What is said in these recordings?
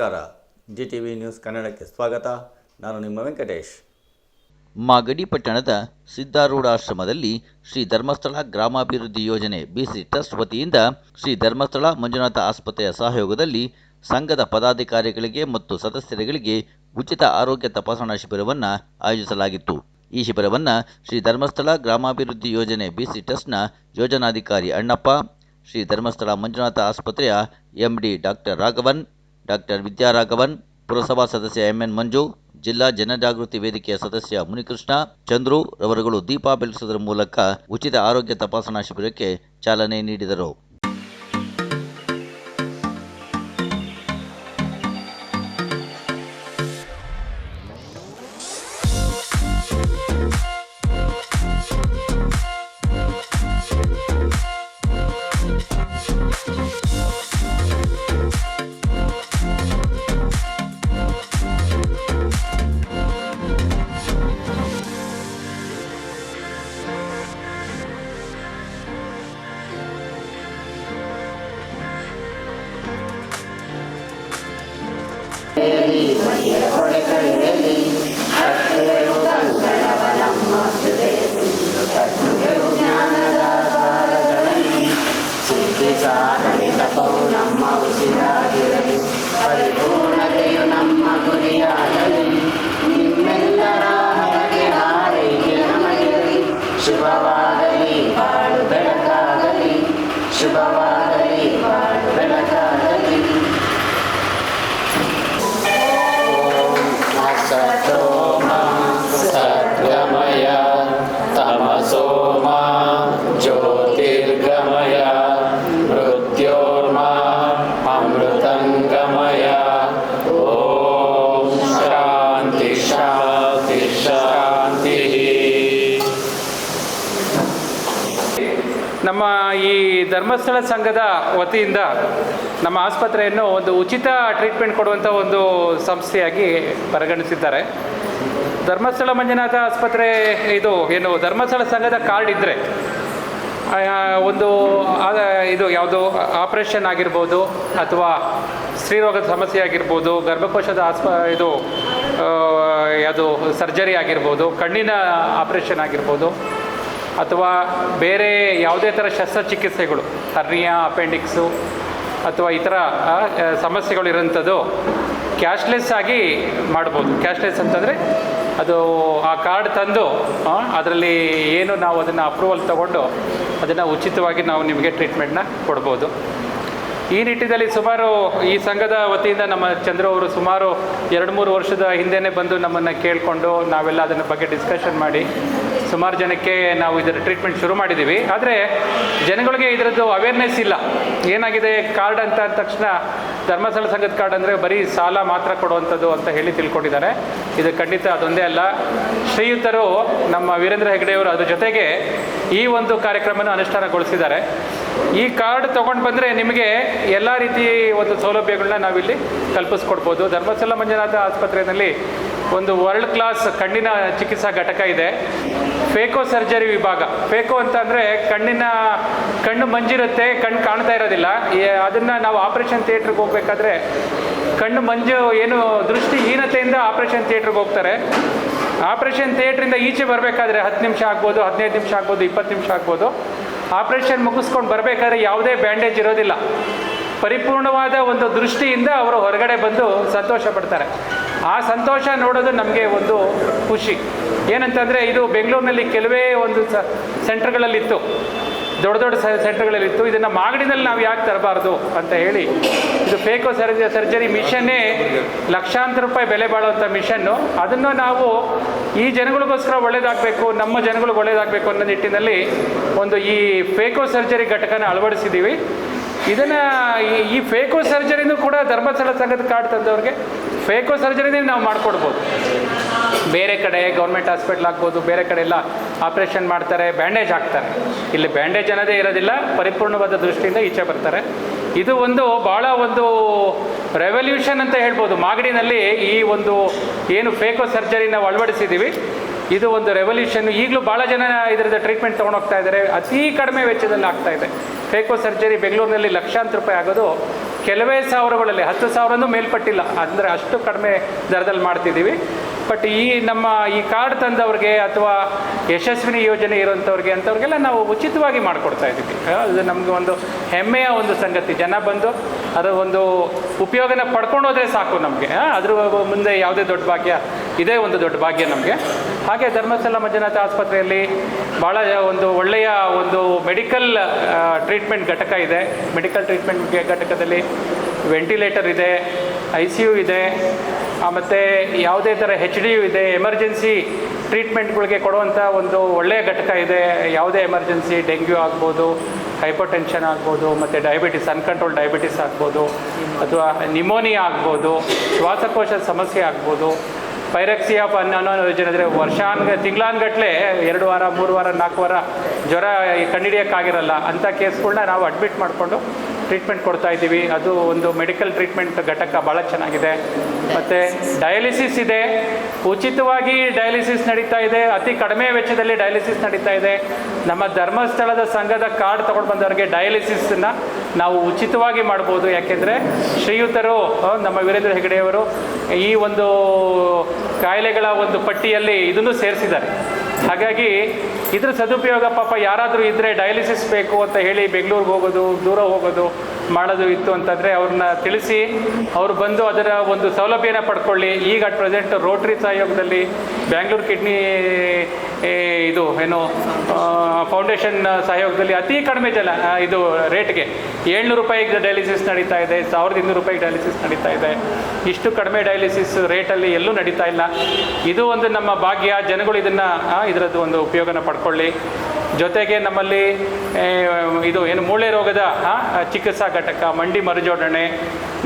ನಮಸ್ಕಾರ. G T V news ಕನ್ನಡಕ್ಕೆ ಸ್ವಾಗತ. ನಾನು ನಿಮ್ಮ ವೆಂಕಟೇಶ್. ಮಾಗಡಿ ಪಟ್ಟಣದ ಸಿದ್ಧಾರೂಢಾಶ್ರಮದಲ್ಲಿ ಶ್ರೀ ಧರ್ಮಸ್ಥಳ ಗ್ರಾಮಾಭಿವೃದ್ಧಿ ಯೋಜನೆ ಬಿಸಿ ಟ್ರಸ್ಟ್ ವತಿಯಿಂದ ಶ್ರೀ ಧರ್ಮಸ್ಥಳ ಮಂಜುನಾಥ ಆಸ್ಪತ್ರೆಯ ಸಹಯೋಗದಲ್ಲಿ ಸಂಘದ ಪದಾಧಿಕಾರಿಗಳಿಗೆ ಮತ್ತು ಸದಸ್ಯರುಗಳಿಗೆ ಉಚಿತ ಆರೋಗ್ಯ ತಪಾಸಣಾ ಶಿಬಿರವನ್ನು ಆಯೋಜಿಸಲಾಗಿತ್ತು. ಈ ಶಿಬಿರವನ್ನು ಶ್ರೀ ಧರ್ಮಸ್ಥಳ ಗ್ರಾಮಾಭಿವೃದ್ಧಿ ಯೋಜನೆ ಬಿಸಿ ಟ್ರಸ್ಟ್ನ ಯೋಜನಾಧಿಕಾರಿ ಅಣ್ಣಪ್ಪ, ಶ್ರೀ ಧರ್ಮಸ್ಥಳ ಮಂಜುನಾಥ ಆಸ್ಪತ್ರೆಯ MD doctor Raghavan doctor Vidyaraghavan, ಪುರಸಭಾ ಸದಸ್ಯ ಎಂಎನ್ ಮಂಜು, ಜಿಲ್ಲಾ ಜನಜಾಗೃತಿ ವೇದಿಕೆಯ ಸದಸ್ಯ ಮುನಿಕೃಷ್ಣ, ಚಂದ್ರು ರವರುಗಳು ದೀಪ ಬೆಳೆಸುವುದರ ಮೂಲಕ ಉಚಿತ ಆರೋಗ್ಯ ತಪಾಸಣಾ ಶಿಬಿರಕ್ಕೆ ಚಾಲನೆ ನೀಡಿದರು. ನಮ್ಮ ಈ ಧರ್ಮಸ್ಥಳ ಸಂಘದ ವತಿಯಿಂದ ನಮ್ಮ ಆಸ್ಪತ್ರೆಯನ್ನು ಒಂದು ಉಚಿತ ಟ್ರೀಟ್ಮೆಂಟ್ ಕೊಡುವಂಥ ಒಂದು ಸಂಸ್ಥೆಯಾಗಿ ಪರಿಗಣಿಸಿದ್ದಾರೆ. ಧರ್ಮಸ್ಥಳ ಮಂಜುನಾಥ ಆಸ್ಪತ್ರೆ ಇದು ಏನು ಧರ್ಮಸ್ಥಳ ಸಂಘದ ಕಾರ್ಡ್ ಇದ್ದರೆ ಒಂದು ಇದು ಯಾವುದು ಆಪ್ರೇಷನ್ ಆಗಿರ್ಬೋದು ಅಥವಾ ಸ್ತ್ರೀರೋಗದ ಸಮಸ್ಯೆ ಆಗಿರ್ಬೋದು, ಗರ್ಭಕೋಶದ ಆಸ್ಪ, ಇದು ಯಾವುದು ಸರ್ಜರಿ ಆಗಿರ್ಬೋದು, ಕಣ್ಣಿನ ಆಪ್ರೇಷನ್ ಆಗಿರ್ಬೋದು ಅಥವಾ ಬೇರೆ ಯಾವುದೇ ಥರ ಶಸ್ತ್ರಚಿಕಿತ್ಸೆಗಳು ಹರ್ನಿಯಾ ಅಪೆಂಡಿಕ್ಸು ಅಥವಾ ಇತರ ಥರ ಆ, ಆ, ಸಮಸ್ಯೆಗಳು ಇರೋಂಥದ್ದು ಕ್ಯಾಶ್ಲೆಸ್ ಆಗಿ ಮಾಡ್ಬೋದು. ಕ್ಯಾಶ್ಲೆಸ್ ಅಂತಂದರೆ ಅದು ಆ ಕಾರ್ಡ್ ತಂದು ಅದರಲ್ಲಿ ಏನು ನಾವು ಅದನ್ನು ಅಪ್ರೂವಲ್ ತಗೊಂಡು ಅದನ್ನು ಉಚಿತವಾಗಿ ನಾವು ನಿಮಗೆ ಟ್ರೀಟ್ಮೆಂಟ್ನ ಕೊಡ್ಬೋದು. ಈ ನಿಟ್ಟಿನಲ್ಲಿ ಸುಮಾರು ಈ ಸಂಘದ ವತಿಯಿಂದ ನಮ್ಮ ಚಂದ್ರ ಅವರು ಸುಮಾರು ಎರಡು ಮೂರು ವರ್ಷದ ಹಿಂದೆನೇ ಬಂದು ನಮ್ಮನ್ನು ಕೇಳಿಕೊಂಡು ನಾವೆಲ್ಲ ಅದನ್ನ ಬಗ್ಗೆ ಡಿಸ್ಕಷನ್ ಮಾಡಿ ಸುಮಾರು ಜನಕ್ಕೆ ನಾವು ಇದರ ಟ್ರೀಟ್ಮೆಂಟ್ ಶುರು ಮಾಡಿದ್ದೀವಿ. ಆದರೆ ಜನಗಳಿಗೆ ಇದರದ್ದು ಅವೇರ್ನೆಸ್ ಇಲ್ಲ. ಏನಾಗಿದೆ ಕಾರ್ಡ್ ಅಂತ ಅಂದ ತಕ್ಷಣ ಧರ್ಮಸ್ಥಳ ಸಂಘದ ಕಾರ್ಡ್ ಅಂದರೆ ಬರೀ ಸಾಲ ಮಾತ್ರ ಕೊಡುವಂಥದ್ದು ಅಂತ ಹೇಳಿ ತಿಳ್ಕೊಂಡಿದ್ದಾರೆ. ಇದು ಖಂಡಿತ ಅದೊಂದೇ ಅಲ್ಲ. ಶ್ರೀಯುತರು ನಮ್ಮ ವೀರೇಂದ್ರ ಹೆಗ್ಡೆಯವರು ಅದ್ರ ಜೊತೆಗೆ ಈ ಒಂದು ಕಾರ್ಯಕ್ರಮನ ಅನುಷ್ಠಾನಗೊಳಿಸಿದ್ದಾರೆ. ಈ ಕಾರ್ಡ್ ತೊಗೊಂಡು ಬಂದರೆ ನಿಮಗೆ ಎಲ್ಲ ರೀತಿ ಒಂದು ಸೌಲಭ್ಯಗಳನ್ನ ನಾವಿಲ್ಲಿ ಕಲ್ಪಿಸ್ಕೊಡ್ಬೋದು ಧರ್ಮಸ್ಥಳ ಮಂಜುನಾಥ ಆಸ್ಪತ್ರೆಯಲ್ಲಿ ಒಂದು ವರ್ಲ್ಡ್ ಕ್ಲಾಸ್ ಕಣ್ಣಿನ ಚಿಕಿತ್ಸಾ ಘಟಕ ಇದೆ. ಫೇಕೋ ಸರ್ಜರಿ ವಿಭಾಗ. ಫೇಕೋ ಅಂತ ಅಂದರೆ ಕಣ್ಣಿನ, ಕಣ್ಣು ಮಂಜಿರುತ್ತೆ, ಕಣ್ಣು ಕಾಣ್ತಾ ಇರೋದಿಲ್ಲ. ಅದನ್ನು ನಾವು ಆಪರೇಷನ್ ಥಿಯೇಟ್ರಿಗೆ ಹೋಗ್ಬೇಕಾದ್ರೆ ಕಣ್ಣು ಮಂಜು ಏನು ದೃಷ್ಟಿಹೀನತೆಯಿಂದ ಆಪರೇಷನ್ ಥಿಯೇಟ್ರಿಗೆ ಹೋಗ್ತಾರೆ. ಆಪರೇಷನ್ ಥಿಯೇಟ್ರಿಂದ ಈಚೆ ಬರಬೇಕಾದ್ರೆ ಹತ್ತು ನಿಮಿಷ ಆಗ್ಬೋದು, ಹದಿನೈದು ನಿಮಿಷ ಆಗ್ಬೋದು, ಇಪ್ಪತ್ತು ನಿಮಿಷ ಆಗ್ಬೋದು. ಆಪರೇಷನ್ ಮುಗಿಸ್ಕೊಂಡು ಬರಬೇಕಾದ್ರೆ ಯಾವುದೇ ಬ್ಯಾಂಡೇಜ್ ಇರೋದಿಲ್ಲ. ಪರಿಪೂರ್ಣವಾದ ಒಂದು ದೃಷ್ಟಿಯಿಂದ ಅವರು ಹೊರಗಡೆ ಬಂದು ಸಂತೋಷ ಪಡ್ತಾರೆ. ಆ ಸಂತೋಷ ನೋಡೋದು ನಮಗೆ ಒಂದು ಖುಷಿ. ಏನಂತಂದರೆ ಇದು ಬೆಂಗಳೂರಿನಲ್ಲಿ ಕೆಲವೇ ಒಂದು ಸ, ಸೆಂಟರ್ಗಳಲ್ಲಿತ್ತು. ದೊಡ್ಡ ದೊಡ್ಡ ಸೆಂಟರ್ಗಳಲ್ಲಿತ್ತು. ಇದನ್ನು ಮಾಗಡಿನಲ್ಲಿ ನಾವು ಯಾಕೆ ತರಬಾರ್ದು ಅಂತ ಹೇಳಿ, ಇದು ಫೇಕೋ ಸರ್ಜ, ಸರ್ಜರಿ ಮಿಷನ್ನೇ ಲಕ್ಷಾಂತರ ರೂಪಾಯಿ ಬೆಲೆ ಬಾಳುವಂಥ ಮಿಷನ್ನು ಅದನ್ನು ನಾವು ಈ ಜನಗಳಿಗೋಸ್ಕರ ಒಳ್ಳೇದಾಗಬೇಕು, ನಮ್ಮ ಜನಗಳಿಗೆ ಒಳ್ಳೇದಾಗಬೇಕು ಅನ್ನೋ ನಿಟ್ಟಿನಲ್ಲಿ ಒಂದು ಈ ಫೇಕೋ ಸರ್ಜರಿ ಘಟಕನ ಅಳವಡಿಸಿದ್ದೀವಿ ಇದನ್ನು ಈ ಫೇಕೋ ಸರ್ಜರಿನೂ ಕೂಡ ಧರ್ಮಸ್ಥಳ ಸಂಘದ ಕಾರ್ಡ್ ತಂದವ್ರಿಗೆ ಫೇಕೋ ಸರ್ಜರಿನೇ ನಾವು ಮಾಡಿಕೊಡ್ಬೋದು. ಬೇರೆ ಕಡೆ ಗೌರ್ಮೆಂಟ್ ಹಾಸ್ಪಿಟ್ಲ್ ಆಗ್ಬೋದು, ಬೇರೆ ಕಡೆ ಎಲ್ಲ ಆಪ್ರೇಷನ್ ಮಾಡ್ತಾರೆ ಬ್ಯಾಂಡೇಜ್ ಹಾಕ್ತಾರೆ. ಇಲ್ಲಿ ಬ್ಯಾಂಡೇಜ್ ಅನ್ನೋದೇ ಇರೋದಿಲ್ಲ, ಪರಿಪೂರ್ಣವಾದ ದೃಷ್ಟಿಯಿಂದ ಈಚೆ ಬರ್ತಾರೆ. ಇದು ಒಂದು ಭಾಳ ಒಂದು ರೆವಲ್ಯೂಷನ್ ಅಂತ ಹೇಳ್ಬೋದು. ಮಾಗಡಿನಲ್ಲಿ ಈ ಒಂದು ಏನು ಫೇಕೋ ಸರ್ಜರಿ ನಾವು ಅಳವಡಿಸಿದ್ದೀವಿ ಇದು ಒಂದು ರೆವಲ್ಯೂಷನ್ ಈಗಲೂ ಭಾಳ ಜನ ಇದರದ ಟ್ರೀಟ್ಮೆಂಟ್ ತೊಗೊಂಡೋಗ್ತಾ ಇದ್ದಾರೆ. ಅತಿ ಕಡಿಮೆ ವೆಚ್ಚದಲ್ಲಿ ಆಗ್ತಾ ಇದೆ. ಫೇಕೋ ಸರ್ಜರಿ ಬೆಂಗಳೂರಿನಲ್ಲಿ ಲಕ್ಷಾಂತರ ರೂಪಾಯಿ ಆಗೋದು ಕೆಲವೇ ಸಾವಿರಗಳಲ್ಲಿ, ಹತ್ತು ಸಾವಿರನೂ ಮೇಲ್ಪಟ್ಟಿಲ್ಲ. ಅಂದರೆ ಅಷ್ಟು ಕಡಿಮೆ ದರದಲ್ಲಿ ಮಾಡ್ತಿದ್ದೀವಿ. ಬಟ್ ಈ ನಮ್ಮ ಈ ಕಾರ್ಡ್ ತಂದವ್ರಿಗೆ ಅಥವಾ ಯಶಸ್ವಿನಿ ಯೋಜನೆ ಇರೋಂಥವ್ರಿಗೆ ಅಂಥವ್ರಿಗೆಲ್ಲ ನಾವು ಉಚಿತವಾಗಿ ಮಾಡಿಕೊಡ್ತಾ ಇದ್ದೀವಿ. ಅದು ನಮಗೆ ಒಂದು ಹೆಮ್ಮೆಯ ಒಂದು ಸಂಗತಿ. ಜನ ಬಂದು ಅದರ ಒಂದು ಉಪಯೋಗನ ಪಡ್ಕೊಂಡು ಸಾಕು ನಮಗೆ. ಅದ್ರ ಮುಂದೆ ಯಾವುದೇ ದೊಡ್ಡ ಭಾಗ್ಯ, ಇದೇ ಒಂದು ದೊಡ್ಡ ಭಾಗ್ಯ ನಮಗೆ. ಹಾಗೆ ಧರ್ಮಸ್ಥಳ ಮಂಜುನಾಥ ಆಸ್ಪತ್ರೆಯಲ್ಲಿ ಭಾಳ ಒಂದು ಒಳ್ಳೆಯ ಒಂದು ಮೆಡಿಕಲ್ ಟ್ರೀಟ್ಮೆಂಟ್ ಘಟಕ ಇದೆ. ಮೆಡಿಕಲ್ ಟ್ರೀಟ್ಮೆಂಟ್ ಘಟಕದಲ್ಲಿ ವೆಂಟಿಲೇಟರ್ ಇದೆ ಐ ಸಿ ಯು ಇದೆ ಮತ್ತು ಯಾವುದೇ ಥರ ಹೆಚ್ ಡಿ ಯು ಇದೆ, ಎಮರ್ಜೆನ್ಸಿ ಟ್ರೀಟ್ಮೆಂಟ್ಗಳಿಗೆ ಕೊಡುವಂಥ ಒಂದು ಒಳ್ಳೆಯ ಘಟಕ ಇದೆ. ಯಾವುದೇ ಎಮರ್ಜೆನ್ಸಿ, ಡೆಂಗ್ಯೂ ಆಗ್ಬೋದು ಹೈಪರ್ ಟೆನ್ಷನ್ ಆಗ್ಬೋದು, ಮತ್ತು ಡಯಾಬಿಟಿಸ್ ಅನ್ಕಂಟ್ರೋಲ್ ಡಯಾಬಿಟಿಸ್ ಆಗ್ಬೋದು, ಅಥವಾ ನಿಮೋನಿಯಾ ಆಗ್ಬೋದು ಶ್ವಾಸಕೋಶದ ಸಮಸ್ಯೆ ಆಗ್ಬೋದು ಪೈರಕ್ಸಿಯಾ ಅನ್ನೋ ಯೋಜನೆ ಅಂದರೆ ವರ್ಷಾನ್ ತಿಂಗಳಾನ್ಗಟ್ಲೆ ಎರಡು ವಾರ, ಮೂರು ವಾರ, ನಾಲ್ಕು ವಾರ ಜ್ವರ ಕಂಡಿಡಿಯೋಕ್ಕಾಗಿರಲ್ಲ ಅಂಥ ಕೇಸ್ಗಳನ್ನ ನಾವು ಅಡ್ಮಿಟ್ ಮಾಡಿಕೊಂಡು ಟ್ರೀಟ್ಮೆಂಟ್ ಕೊಡ್ತಾ ಇದ್ದೀವಿ. ಅದು ಒಂದು ಮೆಡಿಕಲ್ ಟ್ರೀಟ್ಮೆಂಟ್ ಘಟಕ ಭಾಳ ಚೆನ್ನಾಗಿದೆ. ಮತ್ತು ಡಯಾಲಿಸಿಸ್ ಇದೆ. ಉಚಿತವಾಗಿ ಡಯಾಲಿಸಿಸ್ ನಡೀತಾ ಇದೆ. ಅತಿ ಕಡಿಮೆ ವೆಚ್ಚದಲ್ಲಿ ಡಯಾಲಿಸಿಸ್ ನಡೀತಾ ಇದೆ. ನಮ್ಮ ಧರ್ಮಸ್ಥಳದ ಸಂಘದ ಕಾರ್ಡ್ ತೊಗೊಂಡು ಬಂದವರಿಗೆ ಡಯಾಲಿಸಿಸನ್ನು ನಾವು ಉಚಿತವಾಗಿ ಮಾಡ್ಬೋದು. ಯಾಕೆಂದರೆ ಶ್ರೀಯುತರು ನಮ್ಮ ವೀರೇಂದ್ರ ಹೆಗಡೆಯವರು ಈ ಒಂದು ಕಾಯಿಲೆಗಳ ಒಂದು ಪಟ್ಟಿಯಲ್ಲಿ ಇದನ್ನು ಸೇರಿಸಿದ್ದಾರೆ. ಹಾಗಾಗಿ ಇದ್ರ ಸದುಪಯೋಗ ಪಾಪ ಯಾರಾದರೂ ಇದ್ದರೆ ಡಯಾಲಿಸಿಸ್ ಬೇಕು ಅಂತ ಹೇಳಿ ಬೆಂಗಳೂರಿಗೆ ಹೋಗೋದು, ದೂರ ಹೋಗೋದು ಮಾಡೋದು ಇತ್ತು ಅಂತಂದರೆ ಅವ್ರನ್ನ ತಿಳಿಸಿ, ಅವರು ಬಂದು ಅದರ ಒಂದು ಸೌಲಭ್ಯನ ಪಡ್ಕೊಳ್ಳಿ. ಈಗ ಅಟ್ ಪ್ರೆಸೆಂಟ್ ರೋಟ್ರಿ ಸಹಯೋಗದಲ್ಲಿ ಬ್ಯಾಂಗ್ಳೂರು ಕಿಡ್ನಿ ಇದು ಏನು ಫೌಂಡೇಶನ್ ಸಹಯೋಗದಲ್ಲಿ ಅತಿ ಕಡಿಮೆ ಜಲ ಇದು ರೇಟ್ಗೆ ಏಳ್ನೂರು ರೂಪಾಯಿಗೆ ಡಯಾಲಿಸಿಸ್ ನಡೀತಾ ಇದೆ, ಸಾವಿರದ ಇನ್ನೂರು ರೂಪಾಯಿಗೆ ಡಯಾಲಿಸಿಸ್ ನಡೀತಾ ಇದೆ. ಇಷ್ಟು ಕಡಿಮೆ ಡಯಾಲಿಸಿಸ್ ರೇಟಲ್ಲಿ ಎಲ್ಲೂ ನಡೀತಾ ಇಲ್ಲ. ಇದು ಒಂದು ನಮ್ಮ ಭಾಗ್ಯ, ಜನಗಳು ಇದನ್ನು ಇದರದ್ದು ಒಂದು ಉಪಯೋಗನ ಪಡ್ಕೊಳ್ಳಿ. ಜೊತೆಗೆ ನಮ್ಮಲ್ಲಿ ಇದು ಏನು ಮೂಳೆ ರೋಗದ ಚಿಕಿತ್ಸಾ ಘಟಕ, ಮಂಡಿ ಮರುಜೋಡಣೆ,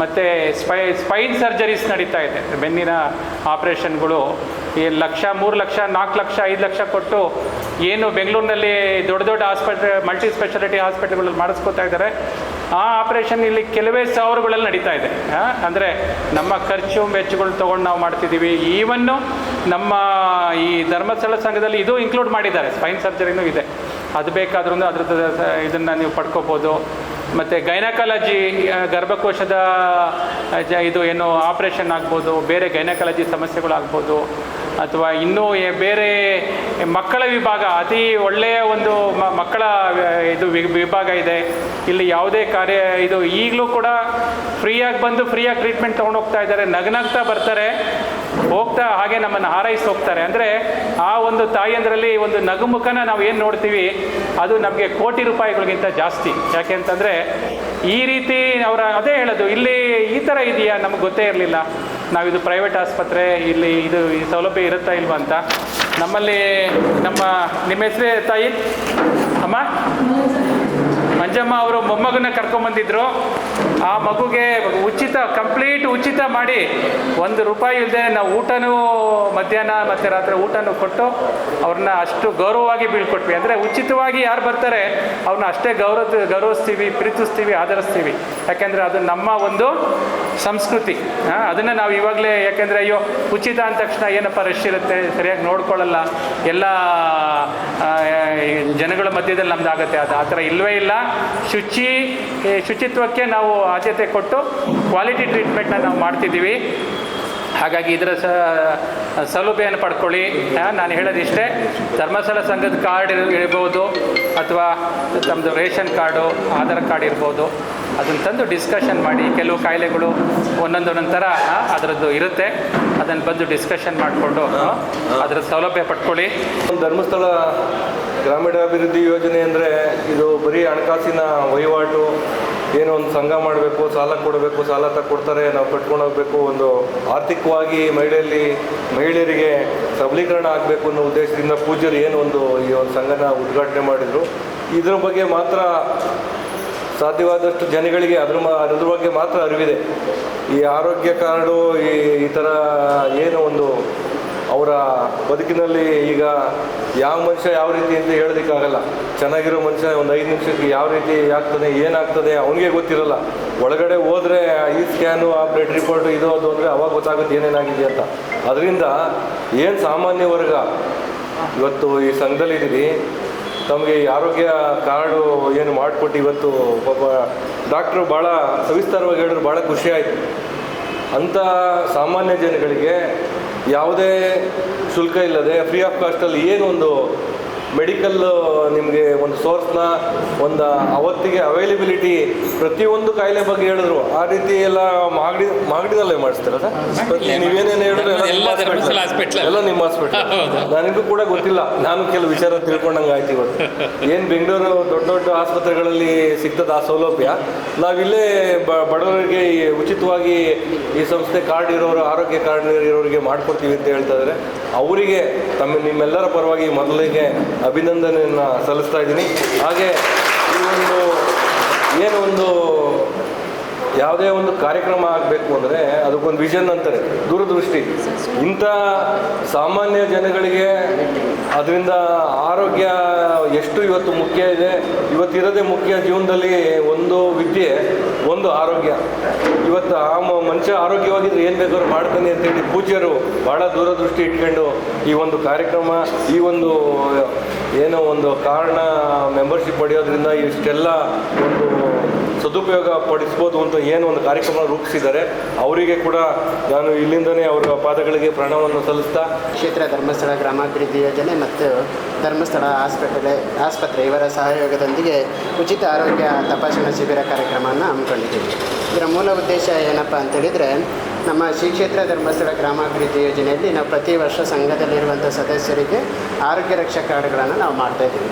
ಮತ್ತು ಸ್ಪೈ ಸ್ಪೈನ್ ಸರ್ಜರೀಸ್ ನಡೀತಾ ಇದೆ. ಬೆನ್ನಿನ ಆಪ್ರೇಷನ್ಗಳು ಈ ಲಕ್ಷ, ಮೂರು ಲಕ್ಷ, ನಾಲ್ಕು ಲಕ್ಷ, ಐದು ಲಕ್ಷ ಕೊಟ್ಟು ಏನು ಬೆಂಗಳೂರಿನಲ್ಲಿ ದೊಡ್ಡ ದೊಡ್ಡ ಆಸ್ಪತ್ರೆ ಮಲ್ಟಿ ಸ್ಪೆಷಾಲಿಟಿ ಹಾಸ್ಪಿಟಲ್ಗಳಲ್ಲಿ ಮಾಡಿಸ್ಕೊತಾ ಇದ್ದಾರೆ. ಆ ಆಪ್ರೇಷನ್ ಇಲ್ಲಿ ಕೆಲವೇ ಸಾವಿರಗಳಲ್ಲಿ ನಡೀತಾ ಇದೆ. ಅಂದರೆ ನಮ್ಮ ಖರ್ಚು ವೆಚ್ಚಗಳು ತೊಗೊಂಡು ನಾವು ಮಾಡ್ತಿದ್ದೀವಿ. ಈವನ್ನು ನಮ್ಮ ಈ ಧರ್ಮಸ್ಥಳ ಸಂಘದಲ್ಲಿ ಇದು ಇನ್ಕ್ಲೂಡ್ ಮಾಡಿದ್ದಾರೆ. ಸ್ಪೈನ್ ಸರ್ಜರಿನೂ ಇದೆ. ಅದು ಬೇಕಾದ್ರೂ ಅದ್ರದ್ದು ಇದನ್ನು ನೀವು ಪಡ್ಕೋಬೋದು. ಮತ್ತು ಗೈನಕಾಲಜಿ ಗರ್ಭಕೋಶದ ಇದು ಏನು ಆಪ್ರೇಷನ್ ಆಗ್ಬೋದು. ಬೇರೆ ಗೈನಕಾಲಜಿ ಸಮಸ್ಯೆಗಳಾಗ್ಬೋದು. ಅಥವಾ ಇನ್ನೂ ಬೇರೆ ಮಕ್ಕಳ ವಿಭಾಗ, ಅತಿ ಒಳ್ಳೆಯ ಒಂದು ಮಕ್ಕಳ ಇದು ವಿಭಾಗ ಇದೆ. ಇಲ್ಲಿ ಯಾವುದೇ ಕಾರ್ಯ, ಇದು ಈಗಲೂ ಕೂಡ ಫ್ರೀಯಾಗಿ ಬಂದು ಫ್ರೀಯಾಗಿ ಟ್ರೀಟ್ಮೆಂಟ್ ತೊಗೊಂಡು ಹೋಗ್ತಾ ಇದ್ದಾರೆ. ನಗನಾಗ್ತಾ ಬರ್ತಾರೆ. ಹೋಗ್ತಾ ಹಾಗೆ ನಮ್ಮನ್ನು ಹಾರೈಸಿ ಹೋಗ್ತಾರೆ. ಅಂದರೆ ಆ ಒಂದು ತಾಯಿಯಂದರಲ್ಲಿ ಒಂದು ನಗುಮುಖನ ನಾವು ಏನು ನೋಡ್ತೀವಿ, ಅದು ನಮಗೆ ಕೋಟಿ ರೂಪಾಯಿಗಳಿಗಿಂತ ಜಾಸ್ತಿ. ಯಾಕೆ ಅಂತಂದರೆ ಈ ರೀತಿ ಅವರ ಅದೇ ಹೇಳೋದು, ಇಲ್ಲಿ ಈ ಥರ ಇದೆಯಾ? ನಮಗೆ ಗೊತ್ತೇ ಇರಲಿಲ್ಲ. ನಾವಿದು ಪ್ರೈವೇಟ್ ಆಸ್ಪತ್ರೆ, ಇಲ್ಲಿ ಇದು ಈ ಸೌಲಭ್ಯ ಇರುತ್ತಾ ಇಲ್ವಾ ಅಂತ. ನಮ್ಮಲ್ಲಿ ನಮ್ಮ ನಿಮ್ಮ ಹೆಸರೇ ತಾಯಿ? ಅಮ್ಮ? ಮಂಜಮ್ಮ ಅವರು ಮೊಮ್ಮಗನ ಕರ್ಕೊಂಬಂದಿದ್ರು. ಆ ಮಗುಗೆ ಉಚಿತ ಕಂಪ್ಲೀಟ್ ಉಚಿತ ಮಾಡಿ ಒಂದು ರೂಪಾಯಿ ಇಲ್ಲದೆ ನಾವು ಊಟನೂ ಮಧ್ಯಾಹ್ನ ಮತ್ತು ರಾತ್ರಿ ಊಟನೂ ಕೊಟ್ಟು ಅವ್ರನ್ನ ಅಷ್ಟು ಗೌರವವಾಗಿ ಬೀಳ್ಕೊಟ್ವಿ. ಅಂದರೆ ಉಚಿತವಾಗಿ ಯಾರು ಬರ್ತಾರೆ, ಅವ್ರನ್ನ ಅಷ್ಟೇ ಗೌರವ ಗೌರವಿಸ್ತೀವಿ, ಪ್ರೀತಿಸ್ತೀವಿ ಆಧರಿಸ್ತೀವಿ ಯಾಕೆಂದರೆ ಅದು ನಮ್ಮ ಒಂದು ಸಂಸ್ಕೃತಿ. ಅದನ್ನು ನಾವು ಇವಾಗಲೇ ಯಾಕೆಂದರೆ ಅಯ್ಯೋ, ಉಚಿತ ಅಂದ ತಕ್ಷಣ ಏನಪ್ಪ ರಶ್ ಇರುತ್ತೆ, ಸರಿಯಾಗಿ ನೋಡ್ಕೊಳ್ಳಲ್ಲ. ಎಲ್ಲ ಜನಗಳ ಮಧ್ಯದಲ್ಲಿ ನಮ್ದು ಆಗುತ್ತೆ. ಅದು ಆ ಥರ ಇಲ್ಲವೇ ಇಲ್ಲ. ಶುಚಿ, ಶುಚಿತ್ವಕ್ಕೆ ನಾವು ಆದ್ಯತೆ ಕೊಟ್ಟು ಕ್ವಾಲಿಟಿ ಟ್ರೀಟ್ಮೆಂಟ್ನ ನಾವು ಮಾಡ್ತಿದ್ದೀವಿ. ಹಾಗಾಗಿ ಇದರ ಸ ಸೌಲಭ್ಯವನ್ನು ಪಡ್ಕೊಳ್ಳಿ. ನಾನು ಹೇಳೋದಿಷ್ಟೇ ಧರ್ಮಸ್ಥಳ ಸಂಘದ ಕಾರ್ಡ್ ಇರ್ಬೋದು ಅಥವಾ ತಮ್ಮದು ರೇಷನ್ ಕಾರ್ಡು ಆಧಾರ್ ಕಾರ್ಡ್ ಇರ್ಬೋದು ಅದನ್ನು ತಂದು ಡಿಸ್ಕಷನ್ ಮಾಡಿ ಕೆಲವು ಕಾಯಿಲೆಗಳು ಒಂದೊಂದು ಒಂದೊಂದು ಥರ ಅದರದ್ದು ಇರುತ್ತೆ. ಅದನ್ನು ಬಂದು ಡಿಸ್ಕಷನ್ ಮಾಡಿಕೊಂಡು ಅದರ ಸೌಲಭ್ಯ ಪಡ್ಕೊಳ್ಳಿ. ಧರ್ಮಸ್ಥಳ ಗ್ರಾಮೀಣಾಭಿವೃದ್ಧಿ ಯೋಜನೆ ಅಂದರೆ ಇದು ಬರೀ ಹಣಕಾಸಿನ ವಹಿವಾಟು ಏನೋ ಒಂದು ಸಂಘ ಮಾಡಬೇಕು, ಸಾಲ ಕೊಡಬೇಕು, ಸಾಲ ತಗೊಡ್ತಾರೆ ನಾವು ಕಟ್ಕೊಂಡು ಹೋಗಬೇಕು ಒಂದು ಆರ್ಥಿಕವಾಗಿ ಮಹಿಳೆಯಲ್ಲಿ ಮಹಿಳೆಯರಿಗೆ ಸಬಲೀಕರಣ ಆಗಬೇಕು ಅನ್ನೋ ಉದ್ದೇಶದಿಂದ ಪೂಜ್ಯರು ಏನು ಒಂದು ಈ ಒಂದು ಸಂಘನ ಉದ್ಘಾಟನೆ ಮಾಡಿದರು. ಇದ್ರ ಬಗ್ಗೆ ಮಾತ್ರ ಸಾಧ್ಯವಾದಷ್ಟು ಜನಗಳಿಗೆ ಅದ್ರ ಅದ್ರ ಬಗ್ಗೆ ಮಾತ್ರ ಅರಿವಿದೆ. ಈ ಆರೋಗ್ಯ ಕಾರ್ಡು, ಈ ಈ ಥರ ಏನು ಒಂದು ಅವರ ಬದುಕಿನಲ್ಲಿ ಈಗ ಯಾವ ಮನುಷ್ಯ ಯಾವ ರೀತಿ ಅಂತ ಹೇಳೋದಕ್ಕಾಗಲ್ಲ. ಚೆನ್ನಾಗಿರೋ ಮನುಷ್ಯ ಒಂದು ಐದು ನಿಮಿಷಕ್ಕೆ ಯಾವ ರೀತಿ ಆಗ್ತದೆ ಏನಾಗ್ತದೆ ಅವನಿಗೆ ಗೊತ್ತಿರಲ್ಲ. ಒಳಗಡೆ ಹೋದರೆ ಈ ಸ್ಕ್ಯಾನು ಆ ಬ್ಲಡ್ ರಿಪೋರ್ಟು ಇದು, ಅದು ಅಂದರೆ ಅವಾಗ ಗೊತ್ತಾಗುತ್ತೆ ಏನೇನಾಗಿದೆ ಅಂತ. ಅದರಿಂದ ಏನು ಸಾಮಾನ್ಯ ವರ್ಗ? ಇವತ್ತು ಈ ಸಂಘದಲ್ಲಿದ್ದೀರಿ ತಮಗೆ ಆರೋಗ್ಯ ಕಾರ್ಡು ಏನು ಮಾಡಿಕೊಟ್ಟು ಇವತ್ತು ಪಾಪ ಡಾಕ್ಟ್ರು ಭಾಳ ಸವಿಸ್ತಾರವಾಗಿ ಹೇಳಿದ್ರು, ಭಾಳ ಖುಷಿ ಆಯಿತು. ಅಂಥ ಸಾಮಾನ್ಯ ಜನಗಳಿಗೆ ಯಾವುದೇ ಶುಲ್ಕ ಇಲ್ಲದೆ ಫ್ರೀ ಆಫ್ ಕಾಸ್ಟಲ್ಲಿ ಏನೊಂದು ಮೆಡಿಕಲ್ ನಿಮಗೆ ಒಂದು ಸೋರ್ಸ್ನ ಒಂದು ಅವತ್ತಿಗೆ ಅವೈಲಬಿಲಿಟಿ ಪ್ರತಿಯೊಂದು ಕಾಯಿಲೆ ಬಗ್ಗೆ ಹೇಳಿದ್ರು. ಆ ರೀತಿ ಎಲ್ಲ ಮಾಗಡಿ ಮಾಗಡಿನಲ್ಲೇ ಮಾಡಿಸ್ತೀರ ಸರ್? ನೀವೇನೇನು ಹೇಳಿದ್ರು ಎಲ್ಲ ನಿಮ್ಮ ಹಾಸ್ಪಿಟಲ್. ನನಗೂ ಕೂಡ ಗೊತ್ತಿಲ್ಲ. ನಾನು ಕೆಲವು ವಿಚಾರ ತಿಳ್ಕೊಂಡಂಗೆ ಆಯ್ತು ಇವತ್ತು. ಏನು ಬೆಂಗಳೂರು ದೊಡ್ಡ ದೊಡ್ಡ ಆಸ್ಪತ್ರೆಗಳಲ್ಲಿ ಸಿಗ್ತದೆ ಆ ಸೌಲಭ್ಯ? ನಾವಿಲ್ಲೇ ಬ- ಬಡವರಿಗೆ ಈ ಉಚಿತವಾಗಿ ಈ ಸಂಸ್ಥೆ ಕಾರ್ಡ್ ಇರೋರು ಆರೋಗ್ಯ ಕಾರ್ಡ್ ಇರೋರಿಗೆ ಮಾಡ್ಕೊಡ್ತೀವಿ ಅಂತ ಹೇಳ್ತಾ ಇದ್ದಾರೆ ಅವರಿಗೆ ತಮ್ಮ ನಿಮ್ಮೆಲ್ಲರ ಪರವಾಗಿ ಮೊದಲಿಗೆ ಅಭಿನಂದನೆಯನ್ನು ಸಲ್ಲಿಸ್ತಾ ಇದ್ದೀನಿ. ಹಾಗೆ ಈ ಒಂದು ಏನು ಒಂದು ಯಾವುದೇ ಒಂದು ಕಾರ್ಯಕ್ರಮ ಆಗಬೇಕು ಅಂದರೆ ಅದಕ್ಕೊಂದು ವಿಷನ್ ಅಂತಾರೆ, ದೂರದೃಷ್ಟಿ. ಇಂಥ ಸಾಮಾನ್ಯ ಜನಗಳಿಗೆ ಅದರಿಂದ ಆರೋಗ್ಯ ಎಷ್ಟು ಇವತ್ತು ಮುಖ್ಯ ಇದೆ, ಇವತ್ತಿರೋದೇ ಮುಖ್ಯ ಜೀವನದಲ್ಲಿ ಒಂದು ವಿದ್ಯೆ, ಒಂದು ಆರೋಗ್ಯ. ಇವತ್ತು ಆ ಮನುಷ್ಯ ಆರೋಗ್ಯವಾಗಿದ್ರೆ ಏನು ಬೇಕಾದ್ರೂ ಮಾಡ್ತಾನೆ ಅಂತೇಳಿ ಪೂಜ್ಯರು ಭಾಳ ದೂರದೃಷ್ಟಿ ಇಟ್ಕೊಂಡು ಈ ಒಂದು ಕಾರ್ಯಕ್ರಮ, ಈ ಒಂದು ಏನೋ ಒಂದು ಕಾರಣ ಮೆಂಬರ್ಶಿಪ್ ಪಡೆಯೋದ್ರಿಂದ ಇಷ್ಟೆಲ್ಲ ಒಂದು ಸದುಪಯೋಗ ಪಡಿಸ್ಬೋದು ಅಂತ ಏನು ಒಂದು ಕಾರ್ಯಕ್ರಮ ರೂಪಿಸಿದ್ದಾರೆ, ಅವರಿಗೆ ಕೂಡ ನಾನು ಇಲ್ಲಿಂದನೇ ಅವರ ಪಾದಗಳಿಗೆ ಪ್ರಣವನ್ನು ಸಲ್ಲಿಸ್ತಾ ಕ್ಷೇತ್ರ ಧರ್ಮಸ್ಥಳ ಗ್ರಾಮಾಭಿವೃದ್ಧಿ ಯೋಜನೆ ಮತ್ತು ಧರ್ಮಸ್ಥಳ ಆಸ್ಪತ್ರೆ ಆಸ್ಪತ್ರೆ ಇವರ ಸಹಯೋಗದೊಂದಿಗೆ ಉಚಿತ ಆರೋಗ್ಯ ತಪಾಸಣಾ ಶಿಬಿರ ಕಾರ್ಯಕ್ರಮವನ್ನು ಹಮ್ಮಿಕೊಂಡಿದ್ದೀವಿ. ಇದರ ಮೂಲ ಉದ್ದೇಶ ಏನಪ್ಪ ಅಂತೇಳಿದರೆ ನಮ್ಮ ಶ್ರೀ ಕ್ಷೇತ್ರ ಧರ್ಮಸ್ಥಳ ಗ್ರಾಮಾಭಿವೃದ್ಧಿ ಯೋಜನೆಯಲ್ಲಿ ನಾವು ಪ್ರತಿ ವರ್ಷ ಸಂಘದಲ್ಲಿರುವಂಥ ಸದಸ್ಯರಿಗೆ ಆರೋಗ್ಯ ರಕ್ಷಾ ಕಾರ್ಡ್ಗಳನ್ನು ನಾವು ಮಾಡ್ತಾಯಿದ್ದೀವಿ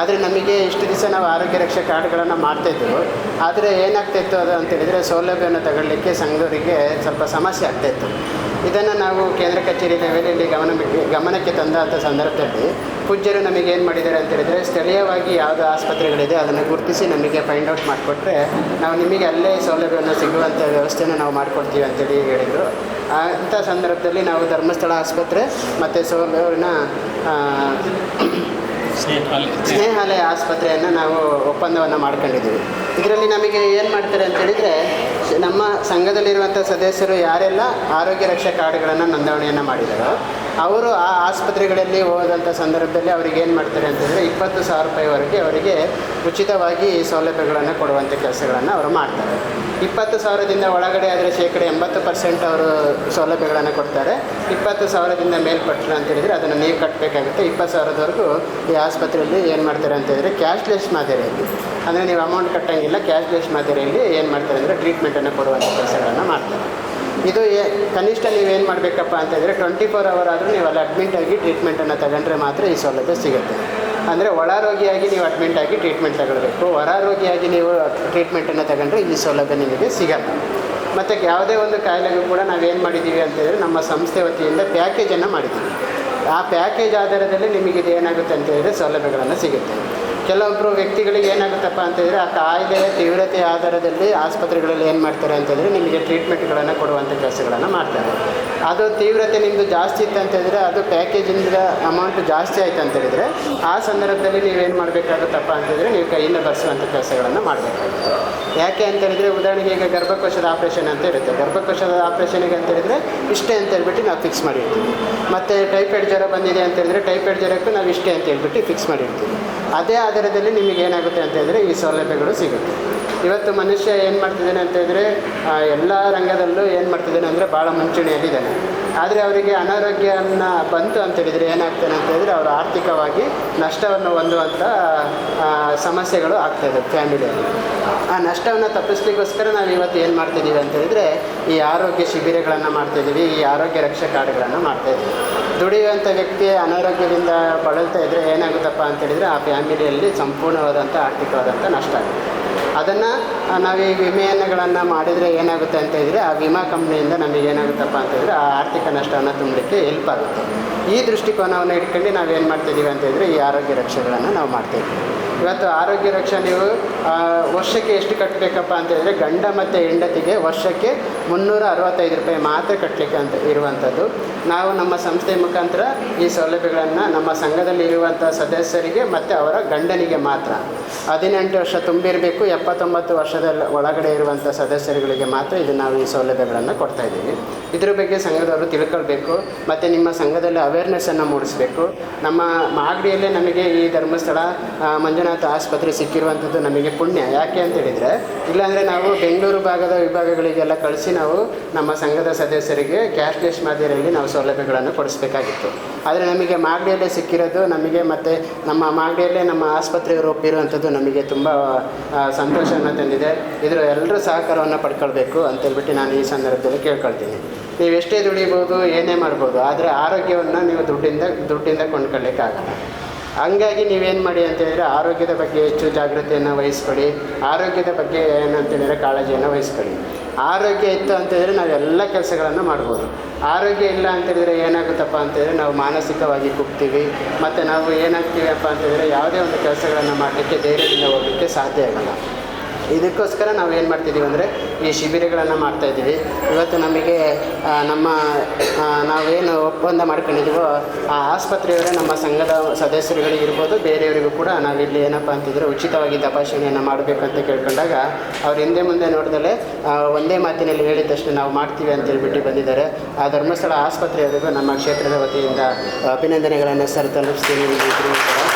ಆದರೆ ನಮಗೆ ಇಷ್ಟು ದಿವಸ ನಾವು ಆರೋಗ್ಯ ರಕ್ಷಾ ಕಾರ್ಡ್ಗಳನ್ನು ಮಾಡ್ತಾಯಿದ್ರು ಆದರೆ ಏನಾಗ್ತಾಯಿತ್ತು ಅದು ಅಂತೇಳಿದರೆ ಸೌಲಭ್ಯವನ್ನು ತಗೊಳ್ಳಿಕ್ಕೆ ಸಂಘದವರಿಗೆ ಸ್ವಲ್ಪ ಸಮಸ್ಯೆ ಆಗ್ತಾಯಿತ್ತು ಇದನ್ನು ನಾವು ಕೇಂದ್ರ ಕಚೇರಿ ಲೆವೆಲಲ್ಲಿ ಗಮನ ಗಮನಕ್ಕೆ ತಂದಂಥ ಸಂದರ್ಭದಲ್ಲಿ ಪೂಜ್ಯರು ನಮಗೆ ಏನು ಮಾಡಿದ್ದಾರೆ ಅಂತ ಹೇಳಿದರೆ ಸ್ಥಳೀಯವಾಗಿ ಯಾವುದು ಆಸ್ಪತ್ರೆಗಳಿದೆ ಅದನ್ನು ಗುರುತಿಸಿ ನಮಗೆ ಫೈಂಡ್ ಔಟ್ ಮಾಡಿಕೊಟ್ರೆ ನಾವು ನಿಮಗೆ ಅಲ್ಲೇ ಸೌಲಭ್ಯವನ್ನು ಸಿಗುವಂಥ ವ್ಯವಸ್ಥೆಯನ್ನು ನಾವು ಮಾಡಿಕೊಡ್ತೀವಿ ಅಂತೇಳಿ ಹೇಳಿದರು. ಅಂಥ ಸಂದರ್ಭದಲ್ಲಿ ನಾವು ಧರ್ಮಸ್ಥಳ ಆಸ್ಪತ್ರೆ ಮತ್ತು ಸೌಲಭ್ಯನ ಸ್ನೇಹಾಲಯ. ಆಸ್ಪತ್ರೆಯನ್ನು ನಾವು ಒಪ್ಪಂದವನ್ನು ಮಾಡ್ಕೊಂಡಿದ್ದೀವಿ. ಇದರಲ್ಲಿ ನಮಗೆ ಏನು ಮಾಡ್ತಾರೆ ಅಂತ ಹೇಳಿದರೆ, ನಮ್ಮ ಸಂಘದಲ್ಲಿರುವಂಥ ಸದಸ್ಯರು ಯಾರೆಲ್ಲ ಆರೋಗ್ಯ ರಕ್ಷಾ ಕಾರ್ಡ್ಗಳನ್ನು ನೋಂದಣಿಯನ್ನು ಮಾಡಿದಾರೋ ಅವರು ಆ ಆಸ್ಪತ್ರೆಗಳಲ್ಲಿ ಹೋದಂಥ ಸಂದರ್ಭದಲ್ಲಿ ಅವರಿಗೆ ಏನು ಮಾಡ್ತಾರೆ ಅಂತಂದರೆ ಇಪ್ಪತ್ತು ಸಾವಿರ ರೂಪಾಯಿವರೆಗೆ ಅವರಿಗೆ ಉಚಿತವಾಗಿ ಸೌಲಭ್ಯಗಳನ್ನು ಕೊಡುವಂಥ ಕೆಲಸಗಳನ್ನು ಅವರು ಮಾಡ್ತಾರೆ. ಇಪ್ಪತ್ತು ಸಾವಿರದಿಂದ ಒಳಗಡೆ ಆದರೆ ಶೇಕಡ ಎಂಬತ್ತು ಪರ್ಸೆಂಟ್ ಅವರು ಸೌಲಭ್ಯಗಳನ್ನು ಕೊಡ್ತಾರೆ. ಇಪ್ಪತ್ತು ಸಾವಿರದಿಂದ ಮೇಲ್ಪಟ್ಟರು ಅಂತ ಹೇಳಿದರೆ ಅದನ್ನು ನೀವು ಕಟ್ಟಬೇಕಾಗುತ್ತೆ ಇಪ್ಪತ್ತು ಸಾವಿರದವರೆಗೂ ಈ ಆಸ್ಪತ್ರೆಯಲ್ಲಿ ಏನು ಮಾಡ್ತಾರೆ ಅಂತ ಹೇಳಿದರೆ ಕ್ಯಾಶ್ಲೆಸ್ ಮಾದರಿಯಲ್ಲಿ. ಅಂದರೆ ನೀವು ಅಮೌಂಟ್ ಕಟ್ಟಂಗಿಲ್ಲ ಕ್ಯಾಶ್ಲೆಸ್ ಮಾದರಿಯಲ್ಲಿ ಏನು ಮಾಡ್ತಾರೆ ಅಂದರೆ ಟ್ರೀಟ್ಮೆಂಟನ್ನು ಕೊಡುವಂಥ ಕೆಲಸಗಳನ್ನು ಮಾಡ್ತಾರೆ. ಇದು ಕನಿಷ್ಠ ನೀವೇನು ಮಾಡಬೇಕಪ್ಪ ಅಂತಂದರೆ ಟ್ವೆಂಟಿ ಫೋರ್ ಅವರ್ ಆದರೂ ನೀವು ಅಲ್ಲಿ ಅಡ್ಮಿಟ್ ಆಗಿ ಟ್ರೀಟ್ಮೆಂಟನ್ನು ತಗೊಂಡ್ರೆ ಮಾತ್ರ ಈ ಸೌಲಭ್ಯ ಸಿಗುತ್ತೆ. ಅಂದರೆ ಒಳಾರೋಗಿಯಾಗಿ ನೀವು ಅಡ್ಮಿಂಟ್ ಆಗಿ ಟ್ರೀಟ್ಮೆಂಟ್ ತಗೊಳ್ಬೇಕು. ಹೊರಾರೋಗಿಯಾಗಿ ನೀವು ಟ್ರೀಟ್ಮೆಂಟನ್ನು ತಗೊಂಡ್ರೆ ಈ ಸೌಲಭ್ಯ ನಿಮಗೆ ಸಿಗಲ್ಲ. ಮತ್ತು ಯಾವುದೇ ಒಂದು ಕಾಯಿಲೆಗೂ ಕೂಡ ನಾವೇನು ಮಾಡಿದ್ದೀವಿ ಅಂತಂದರೆ ನಮ್ಮ ಸಂಸ್ಥೆ ವತಿಯಿಂದ ಪ್ಯಾಕೇಜನ್ನು ಮಾಡಿದ್ದೀವಿ ಆ ಪ್ಯಾಕೇಜ್ ಆಧಾರದಲ್ಲಿ ನಿಮಗೆ ಇದು ಏನಾಗುತ್ತೆ ಅಂತ ಹೇಳಿದರೆ ಸೌಲಭ್ಯಗಳನ್ನು ಸಿಗುತ್ತೆ. ಕೆಲವೊಬ್ಬರು ವ್ಯಕ್ತಿಗಳಿಗೆ ಏನಾಗುತ್ತಪ್ಪ ಅಂತಂದರೆ ಆ ಕಾಯಿಲೆಯ ತೀವ್ರತೆ ಆಧಾರದಲ್ಲಿ ಆಸ್ಪತ್ರೆಗಳಲ್ಲಿ ಏನು ಮಾಡ್ತಾರೆ ಅಂತಂದರೆ ನಿಮಗೆ ಟ್ರೀಟ್ಮೆಂಟ್ಗಳನ್ನು ಕೊಡುವಂಥ ಕೆಲಸಗಳನ್ನು ಮಾಡ್ತಾರೆ. ಅದು ತೀವ್ರತೆ ನಿಮ್ಮದು ಜಾಸ್ತಿ ಇತ್ತು ಅಂತ ಹೇಳಿದರೆ ಅದು ಪ್ಯಾಕೇಜಿಂದ ಅಮೌಂಟ್ ಜಾಸ್ತಿ ಆಯ್ತು ಅಂತ ಹೇಳಿದರೆ ಆ ಸಂದರ್ಭದಲ್ಲಿ ನೀವೇನು ಮಾಡಬೇಕಾಗುತ್ತಪ್ಪ ಅಂತಂದರೆ ನೀವು ಕೈಯಿಂದ ಬರ್ಸುವಂಥ ಕೆಲಸಗಳನ್ನು ಮಾಡಬೇಕಾಗುತ್ತೆ. ಯಾಕೆ ಅಂತ ಹೇಳಿದರೆ ಉದಾಹರಣೆಗೆ ಈಗ ಗರ್ಭಕೋಶದ ಆಪ್ರೇಷನ್ ಅಂತ ಇರುತ್ತೆ. ಗರ್ಭಕೋಶದ ಆಪ್ರೇಷನಿಗೆ ಅಂತ ಹೇಳಿದರೆ ಇಷ್ಟೇ ಅಂತ ಹೇಳ್ಬಿಟ್ಟು ನಾವು ಫಿಕ್ಸ್ ಮಾಡಿರ್ತೀವಿ. ಮತ್ತು ಟೈಫಾಯ್ಡ್ ಜ್ವರ ಬಂದಿದೆ ಅಂತಂದರೆ ಟೈಫಾಯ್ಡ್ ಜ್ವರಕ್ಕೂ ನಾವು ಇಷ್ಟೇ ಅಂತ ಹೇಳ್ಬಿಟ್ಟು ಫಿಕ್ಸ್ ಮಾಡಿರ್ತೀವಿ. ಅದೇ ಆಧಾರದಲ್ಲಿ ನಿಮಗೆ ಏನಾಗುತ್ತೆ ಅಂತಂದರೆ ಈ ಸೌಲಭ್ಯಗಳು ಸಿಗುತ್ತೆ. ಇವತ್ತು ಮನುಷ್ಯ ಏನು ಮಾಡ್ತಿದ್ದಾನೆ ಅಂತಂದರೆ ಎಲ್ಲ ರಂಗದಲ್ಲೂ ಏನು ಮಾಡ್ತಿದ್ದಾನೆ ಅಂದರೆ ಭಾಳ ಮುಂಚೂಣಿಯಲ್ಲಿದ್ದಾನೆ. ಆದರೆ ಅವರಿಗೆ ಅನಾರೋಗ್ಯವನ್ನು ಬಂತು ಅಂತೇಳಿದರೆ ಏನಾಗ್ತಾನೆ ಅಂತ ಹೇಳಿದ್ರೆ ಅವರು ಆರ್ಥಿಕವಾಗಿ ನಷ್ಟವನ್ನು ಹೊಂದುವಂಥ ಸಮಸ್ಯೆಗಳು ಆಗ್ತಾಯಿದೆ ಫ್ಯಾಮಿಲಿಯಲ್ಲಿ ಆ ನಷ್ಟವನ್ನು ತಪ್ಪಿಸ್ಲಿಕ್ಕೋಸ್ಕರ ನಾವು ಇವತ್ತು ಏನು ಮಾಡ್ತಿದ್ದೀವಿ ಅಂತ ಹೇಳಿದರೆ ಈ ಆರೋಗ್ಯ ಶಿಬಿರಗಳನ್ನು ಮಾಡ್ತಾಯಿದ್ದೀವಿ ಈ ಆರೋಗ್ಯ ರಕ್ಷಾ ಕಾರ್ಡ್ಗಳನ್ನು ಮಾಡ್ತಾಯಿದ್ದೀವಿ ದುಡಿಯುವಂಥ ವ್ಯಕ್ತಿ ಅನಾರೋಗ್ಯದಿಂದ ಬಳಲ್ತಾ ಇದ್ದರೆ ಏನಾಗುತ್ತಪ್ಪ ಅಂತೇಳಿದರೆ ಆ ಫ್ಯಾಮಿಲಿಯಲ್ಲಿ ಸಂಪೂರ್ಣವಾದಂಥ ಆರ್ಥಿಕವಾದಂಥ ನಷ್ಟ ಆಗುತ್ತೆ. ಅದನ್ನು ನಾವು ಈ ವಿಮೆಯನ್ನುಗಳನ್ನು ಮಾಡಿದರೆ ಏನಾಗುತ್ತೆ ಅಂತ ಹೇಳಿದರೆ ಆ ವಿಮಾ ಕಂಪ್ನಿಯಿಂದ ನಮಗೆ ಏನಾಗುತ್ತಪ್ಪ ಅಂತ ಹೇಳಿದ್ರೆ ಆ ಆರ್ಥಿಕ ನಷ್ಟವನ್ನು ತುಂಬಲಿಕ್ಕೆ ಹೆಲ್ಪ್ ಆಗುತ್ತೆ. ಈ ದೃಷ್ಟಿಕೋನವನ್ನು ಇಟ್ಕೊಂಡು ನಾವೇನು ಮಾಡ್ತಿದ್ದೀವಿ ಅಂತ ಹೇಳಿದರೆ ಈ ಆರೋಗ್ಯ ರಕ್ಷೆಗಳನ್ನು ನಾವು ಮಾಡ್ತಾಯಿದ್ದೀವಿ ಇವತ್ತು ಆರೋಗ್ಯ ರಕ್ಷಣೆ ನೀವು ವರ್ಷಕ್ಕೆ ಎಷ್ಟು ಕಟ್ಟಬೇಕಪ್ಪ ಅಂತ ಹೇಳಿದ್ರೆ ಗಂಡ ಮತ್ತು ಹೆಂಡತಿಗೆ ವರ್ಷಕ್ಕೆ ಮುನ್ನೂರ ಅರವತ್ತೈದು ರೂಪಾಯಿ ಮಾತ್ರ ಕಟ್ಟಲಿಕ್ಕೆ ಅಂತ ಇರುವಂಥದ್ದು. ನಾವು ನಮ್ಮ ಸಂಸ್ಥೆ ಮುಖಾಂತರ ಈ ಸೌಲಭ್ಯಗಳನ್ನು ನಮ್ಮ ಸಂಘದಲ್ಲಿ ಇರುವಂಥ ಸದಸ್ಯರಿಗೆ ಮತ್ತು ಅವರ ಗಂಡನಿಗೆ ಮಾತ್ರ. ಹದಿನೆಂಟು ವರ್ಷ ತುಂಬಿರಬೇಕು ಎಪ್ಪ ಎಪ್ಪತ್ತೊಂಬತ್ತು ವರ್ಷದ ಒಳಗಡೆ ಇರುವಂಥ ಸದಸ್ಯರುಗಳಿಗೆ ಮಾತ್ರ ಇದು ನಾವು ಈ ಸೌಲಭ್ಯಗಳನ್ನು ಕೊಡ್ತಾ ಇದ್ದೀವಿ. ಇದ್ರ ಬಗ್ಗೆ ಸಂಘದವರು ತಿಳ್ಕೊಳ್ಬೇಕು ಮತ್ತು ನಿಮ್ಮ ಸಂಘದಲ್ಲಿ ಅವೇರ್ನೆಸ್ಸನ್ನು ಮೂಡಿಸಬೇಕು. ನಮ್ಮ ಮಾಗಡಿಯಲ್ಲೇ ನಮಗೆ ಈ ಧರ್ಮಸ್ಥಳ ಆ, ಮಂಜುನಾಥ ಆಸ್ಪತ್ರೆ ಸಿಕ್ಕಿರುವಂಥದ್ದು ನಮಗೆ ಪುಣ್ಯ. ಯಾಕೆ ಅಂತ ಹೇಳಿದರೆ, ಇಲ್ಲಾಂದರೆ ನಾವು ಬೆಂಗಳೂರು ಭಾಗದ ವಿಭಾಗಗಳಿಗೆಲ್ಲ ಕಳಿಸಿ ನಾವು ನಮ್ಮ ಸಂಘದ ಸದಸ್ಯರಿಗೆ ಕ್ಯಾಶ್ಲೆಸ್ ಮಾದರಿಯಲ್ಲಿ ನಾವು ಸೌಲಭ್ಯಗಳನ್ನು ಕೊಡಿಸ್ಬೇಕಾಗಿತ್ತು. ಆದರೆ ನಮಗೆ ಮಾಗಡಿಯಲ್ಲೇ ಸಿಕ್ಕಿರೋದು, ನಮಗೆ ಮತ್ತು ನಮ್ಮ ಮಾಗಡಿಯಲ್ಲೇ ನಮ್ಮ ಆಸ್ಪತ್ರೆಗೆ ಒಪ್ಪಿರುವಂಥದ್ದು ನಮಗೆ ತುಂಬ ಸಂತೋಷವನ್ನು ತಂದಿದೆ. ಇದರ ಎಲ್ಲರೂ ಸಹಕಾರವನ್ನು ಪಡ್ಕೊಳ್ಬೇಕು ಅಂತೇಳ್ಬಿಟ್ಟು ನಾನು ಈ ಸಂದರ್ಭದಲ್ಲಿ ಕೇಳ್ಕೊಳ್ತೀನಿ. ನೀವು ಎಷ್ಟೇ ದುಡಿಬೋದು, ಏನೇ ಮಾಡ್ಬೋದು, ಆದರೆ ಆರೋಗ್ಯವನ್ನು ನೀವು ದುಡ್ಡಿಂದ ದುಡ್ಡಿಂದ ಕೊಂಡ್ಕೊಳ್ಳಿಕ್ಕಾಗಲ್ಲ. ಹಂಗಾಗಿ ನೀವೇನು ಮಾಡಿ ಅಂತ ಹೇಳಿದ್ರೆ ಆರೋಗ್ಯದ ಬಗ್ಗೆ ಹೆಚ್ಚು ಜಾಗೃತಿಯನ್ನು ವಹಿಸ್ಕೊಳ್ಳಿ ಆರೋಗ್ಯದ ಬಗ್ಗೆ ಹೇಳಿದ್ರೆ ಕಾಳಜಿಯನ್ನು ವಹಿಸ್ಕೊಳ್ಳಿ ಆರೋಗ್ಯ ಇತ್ತು ಅಂತ ಹೇಳಿದರೆ ನಾವು ಎಲ್ಲ ಕೆಲಸಗಳನ್ನು ಮಾಡ್ಬೋದು. ಆರೋಗ್ಯ ಇಲ್ಲ ಅಂತ ಹೇಳಿದ್ರೆ ಏನಾಗುತ್ತಪ್ಪ ಅಂತ ಹೇಳಿದ್ರೆ ನಾವು ಮಾನಸಿಕವಾಗಿ ಕುಗ್ತೀವಿ. ಮತ್ತು ನಾವು ಏನಾಗ್ತೀವಪ್ಪ ಹೇಳಿದ್ರೆ ಯಾವುದೇ ಒಂದು ಕೆಲಸಗಳನ್ನು ಮಾಡಲಿಕ್ಕೆ ಧೈರ್ಯದಿಂದ ಹೋಗಲಿಕ್ಕೆ ಸಾಧ್ಯ ಆಗಲ್ಲ ಇದಕ್ಕೋಸ್ಕರ ನಾವು ಏನು ಮಾಡ್ತಿದ್ದೀವಿ ಅಂದರೆ ಈ ಶಿಬಿರಗಳನ್ನು ಮಾಡ್ತಾಯಿದ್ದೀವಿ ಇವತ್ತು ನಮಗೆ ನಮ್ಮ ನಾವೇನು ಒಪ್ಪಂದ ಮಾಡ್ಕೊಂಡಿದ್ದೀವೋ ಆ ಆಸ್ಪತ್ರೆಯವರೇ ನಮ್ಮ ಸಂಘದ ಸದಸ್ಯರುಗಳಿಗೆ ಇರ್ಬೋದು, ಬೇರೆಯವರಿಗೂ ಕೂಡ ನಾವಿಲ್ಲಿ ಏನಪ್ಪ ಅಂತಿದ್ರೆ ಉಚಿತವಾಗಿ ತಪಾಸಣೆಯನ್ನು ಮಾಡಬೇಕಂತ ಕೇಳ್ಕೊಂಡಾಗ ಅವ್ರು ಹಿಂದೆ ಮುಂದೆ ನೋಡಿದಲೆ ಒಂದೇ ಮಾತಿನಲ್ಲಿ ಹೇಳಿದ ತಕ್ಷಣ ನಾವು ಮಾಡ್ತೀವಿ ಅಂತ ಹೇಳ್ಬಿಟ್ಟು ಬಂದಿದ್ದಾರೆ. ಆ ಧರ್ಮಸ್ಥಳ ಆಸ್ಪತ್ರೆಯವರಿಗೂ ನಮ್ಮ ಕ್ಷೇತ್ರದ ವತಿಯಿಂದ ಅಭಿನಂದನೆಗಳನ್ನು ಸರ್ ತಲುಪಿಸ್ತೀನಿ.